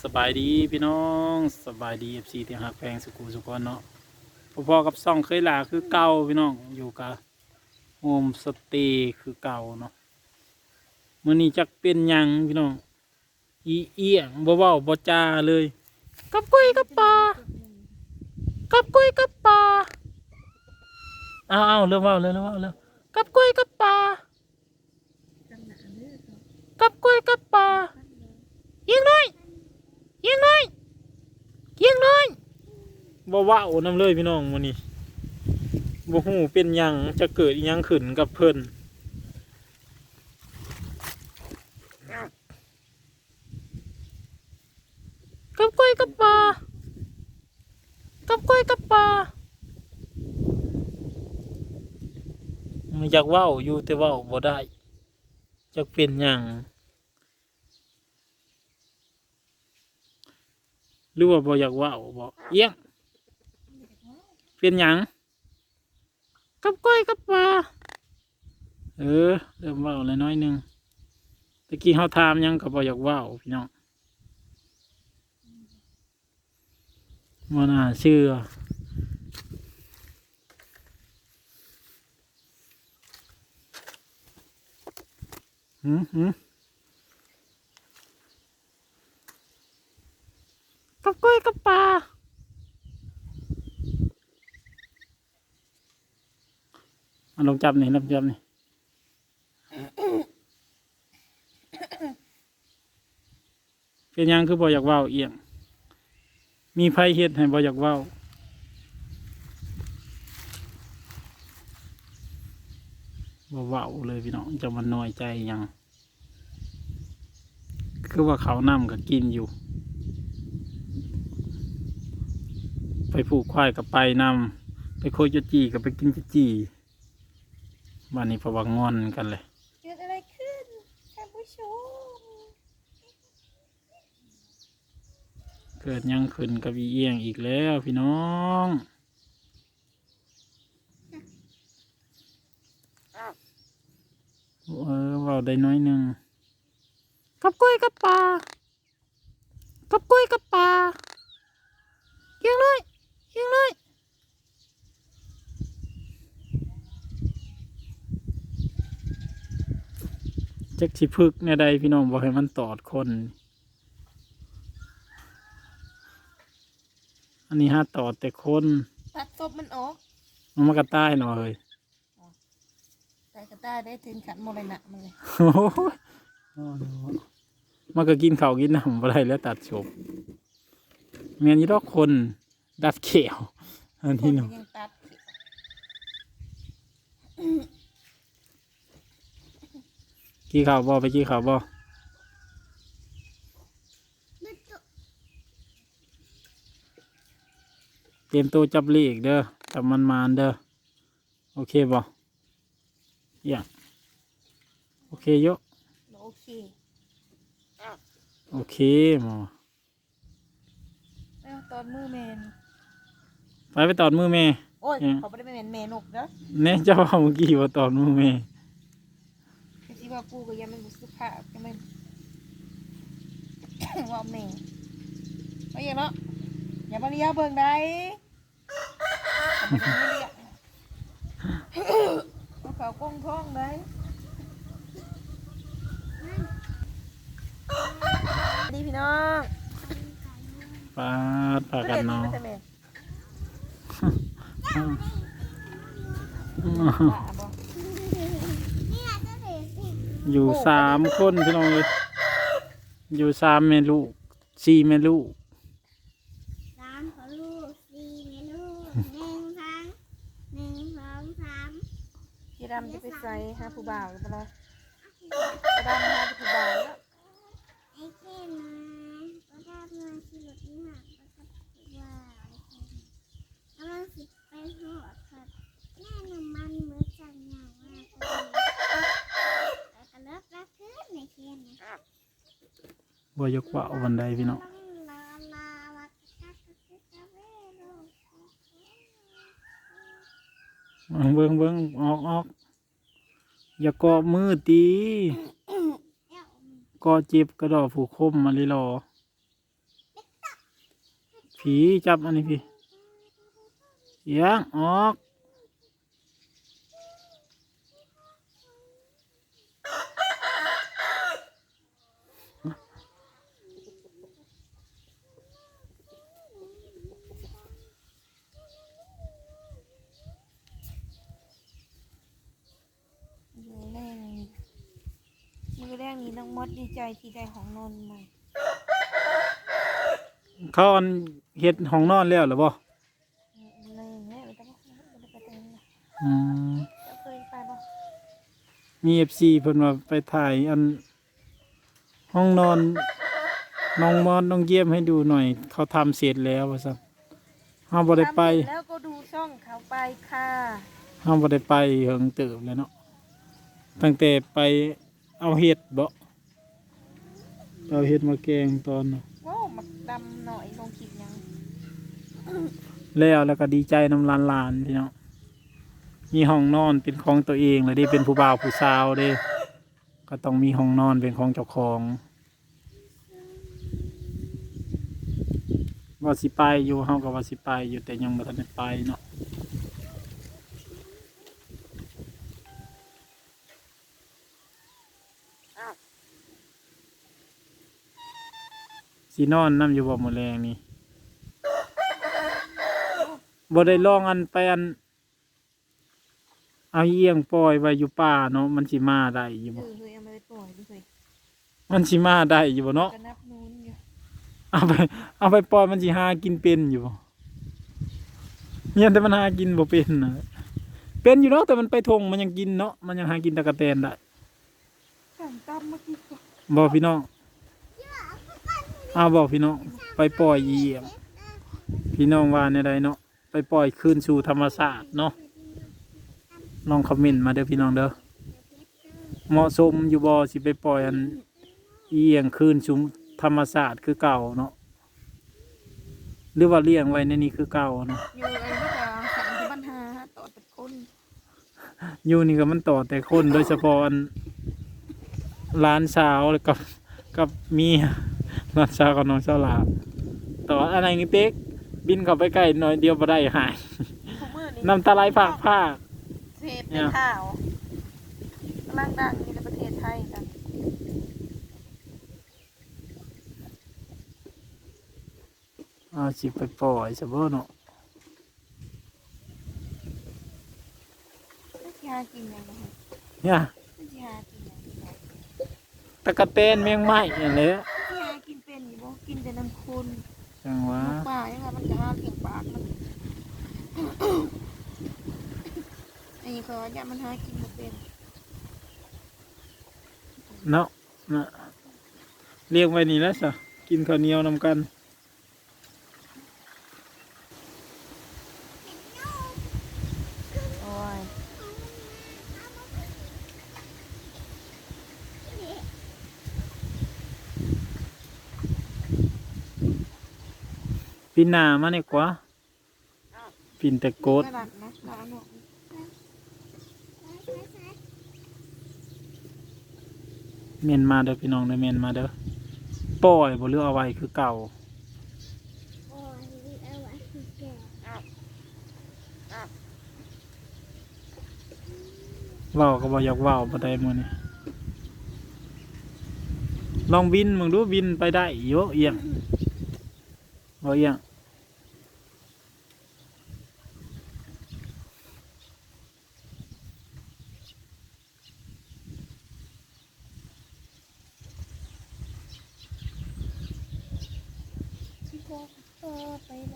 สบายดีพี่น้องสบายดีเอฟซีที่หักแพงสุกูสุกอนเนาะพอๆกับซ่องเคยลาคือเก่าพี่น้องอยู่กับโฮมสเตย์คือเก่าเนาะมื่อนี้จักเป็นหยังพี่น้องอีเอียงบ่เว้าบ่จาเลยกับกุ้ยกับปลากับกุ้ยกับปลาเอาเอาเริ่มเว้าเลยเริ่มเว้าเลยกับกุ้ยกับปลากับกุ้ยกับปลา ยิงเลยยิงเลยยิงเลย บ่ว้าวน้ำเลยพี่น้องวันนี้บ่ฮู้เป็นหยังจะเกิดอิหยังขึ้นกับเพิ่นกับกล้วยกับปลากับกล้วยกับปลาอยากเว้าอยู่แต่เว้าบ่ได้จักเป็นหยังหรือว่าบ่อยากเว่าบ่เอี้ยง เป็นหยังกับก้อยกับปลาเออเริ่มว่าเลยน้อยนึงตะกี้เฮาถามยังก็บ่อยากว่าพี่น้องบ่น่าเชื่อหืมหืม กับกล้วยกับปลา ลองจับนี่ลองจับนี่เป็นยังคือบ่อยากเว้าเอียง มีไผเฮ็ดให้บ่อยากเว้าบ่เว้าเลยพี่น้องจะมันน้อยใจยังคือว่าเขานำก็กินอยู่ ไปผูกควายกับไปนำไปโคยจจีกับไปกินจจี บ้านนี้พระว่างอนกันเลยเกิดอะไรขึ้นท่านผู้ชมเกิดยังขึ้นกับอีเอียงอีกแล้วพี่น้องเออเว่าได้น้อยหนึ่งกับกล้วยกับปลากับกล้วยกับปลาเกียงเลยเกียงเลย จักสิพึกในใดพี่น้องบอกให้มันตอดคน อันนี้ห้าตอดแต่คนตัดศพมันออกมันมากระต้ายหน่อยใส่กระต้ายได้ถึงขันโมเลนะมันเลยโอ้โหมันก็กินข้าวกินน้ำอะไรแล้วตัดจบเมียนี้ดอกคนดัดเขียวอันคนี้นหนูยังตัด กี่ข้าวบ่ไปกี่ข้าวบ่เตรียมตัวจับลีกเด้อจับมันมานๆเด้อโอเคบ่เยี่ยมโอเคโยะโอเคโอเคหมอแล้วตอนมือแมนไปไปตอดมือแม่โอ้ยอืมเขาไม่ได้เป็นแมนนกเด้อแน่เจ้าว่าเมื่อกี้ว่าตอดมือแม่คือที่ ว่ากูก็ยังไม่รู้สึกภาพยังไม่ว่าแม่ไม่ยังเนาะอย่ามาเลี้ยเบิ่งได้เอามาเลี้ยเอาเขากงท้องได้ดีพี่น้องปาดปากันเนาะไม่ใช่แม่อืมบ้าบ่ อยู่สามคนพี่น้องเลยอยู่สามเมลูกสี่เมลูกสามขอลูกสี่เมนูหนึ่งพังหนึ่งสองสามพี่ดำจะไปใส่หาผู้บ่าวหรือเปล่าพี่ดำหาผู้บ่าวแล้วไอ้เจ้มาก็ได้มาสิหลุดนี่หักก็จะว่าไอ้เจ้กำลังสิไปหอดค่ะแม่น้ำมันจังอย่างว่าแต่ก็เลิกรักขึ้นใน เทียนนะบ่ยกว่าวันใดพี่น้องเบิ้งเบิ้งออกออกอย่าเกาะมือตีเอ้าเกาะเจ็บกระดอกผูกคมมาเลยรอผีจับอันนี้พี่เสียงออก มือแรกนี่มือแรก นี้น้องมดดีใจที่ได้ของนนท์ใหม่เขาอันเฮ็ดห้องนอนแล้วหรือบ่มือแรกเนี่ยไม่ต้องไม่ต้องไปเต็มนะอืมจะเคยไปบ่มีเอฟซีเพิ่นว่าไปถ่ายอัน ห้องนอนน้องมอนน้องเยี่ยมให้ดูหน่อย เขาทำเสร็จแล้วว่าซั่นเฮาบ่ได้ไปทำเสร็จแล้วก็ดูช่องเขาไปค่ะ เฮาบ่ได้ไปเฮิงเติบแล้วเนาะตั้งแต่ไป เอาเห็ดบ่เอาเห็ดมาแกงตอนน่ะโว้หมักดำหน่อยลงคลิปยังแล้วแล้วก็ดีใจนำหลานๆพี่น้องมีห้องนอนเป็นของตัวเองเลยเด้เป็นผู้บ่าวผู้สาวเด้ก็ต้องมีห้องนอนเป็นของเจ้าของว่าสิไปอยู่เฮาก็ว่าสิไปอยู่แต่ยังบ่ทันได้ไปเนาะ สินอนนํอยู่บ่มื้อแรงนี่บ่ได้ลองอันไปอัน เอาเอียงปล่อยไว้อยู่ป่าเนาะมันสิมาได้อยู่เอบ่อเคยเอามาไปปล่อยดูเคยมันสิมาได้อยู่บ่เนาะก็นับนู้นอยู่เอาไป เอาไปปล่อยมันสิหากินเป็นอยู่บ่เนี่ยแต่มันหากินบ่เป็นนะเป็นอยู่เนาะแต่มันไปทงมันยังกินเนาะมันยังหากินตะกะแตนได้สั่งตำเมื่อกี้ก่อนบ่พี่น้อง เอาบอกพี่น้องไปปล่อยเหยี่ยมพี่น้องว่าในใดเนาะไปปล่อยคืนสู่ธรรมชาติเนาะลองคอมเมนต์มาเด้อพี่น้องเด้อเหมาะสมอยู่บ่สิไปปล่อยอันเอียงคืนสู่ธรรมชาติคือเก่าเนาะหรือว่าเลี้ยงไว้ในนี้คือเก่าเนาะอยู่ไอ้นี่ก็สั่งที่บ้านหาต่อแต่คนอยู่นี่ก็มันต่อแต่คนโดยเฉพาะอันหลานสาวแล้วกับกับเมีย หลานสาวกับน้องสาวหลาต่ออะไรนี่เป๊กบินเข้าไปใกล้หน่อยเดียวบ่ได้หายทุกมื้อนี้น้ำตาไหลผากผากเสพเป็นข่าวกำลังดังอยู่ในประเทศไทยกันเอาสิไปปล่อยซะบ่เนาะไม่ใช่หากินอย่างไรเนี่ยไม่ใช่หากินอย่างไรตะกะแตนแมงไม้อย่างเลย มันจะห้าเพียงปากมันอันนี้เขาอยากมันหากินมาเป็นเนาะเนาะเรียกไว้นี่แล้วสะกินข้าวเหนียวนำกัน โอ้ย ปีหน้ามานี่กว่าปินแต่โกดไม่หลักนมาเด้อพี่น้องเด้อเมนมาเด้อปล่อยบ่เลือกเอาไว้คือเก่าโอ้ยเอาไว้คือแก่เว้าก็บ่อยากเว้าบ่ได้มื้อนี้ลองบินมึงดูบินไปได้เยอะเอียง บ่เอียง ที่พ่อพ่อไปแ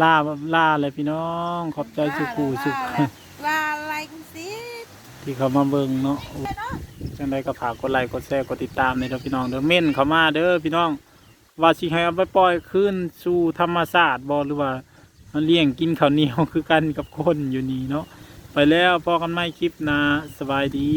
ล้วลาลาเลยพี่น้อง ขอบใจสุขูสุขลาอะไรคุณสิที่เขามาเบิ่งเนาะจังไดก็ฝากกดไลค์กดแชร์กดติดตามในเด้อพี่น้องเด้อเม่นเขามาเด้อพี่น้อง ว่าสิให้เอาไปปล่อยคืนสู่ธรรมชาสติบ่หรือว่ามันเลี้ยงกินข้าวเหนียวคือกันกับคนอยู่นี่เนาะไปแล้วพอกันใหม่คลิปนะสบายดี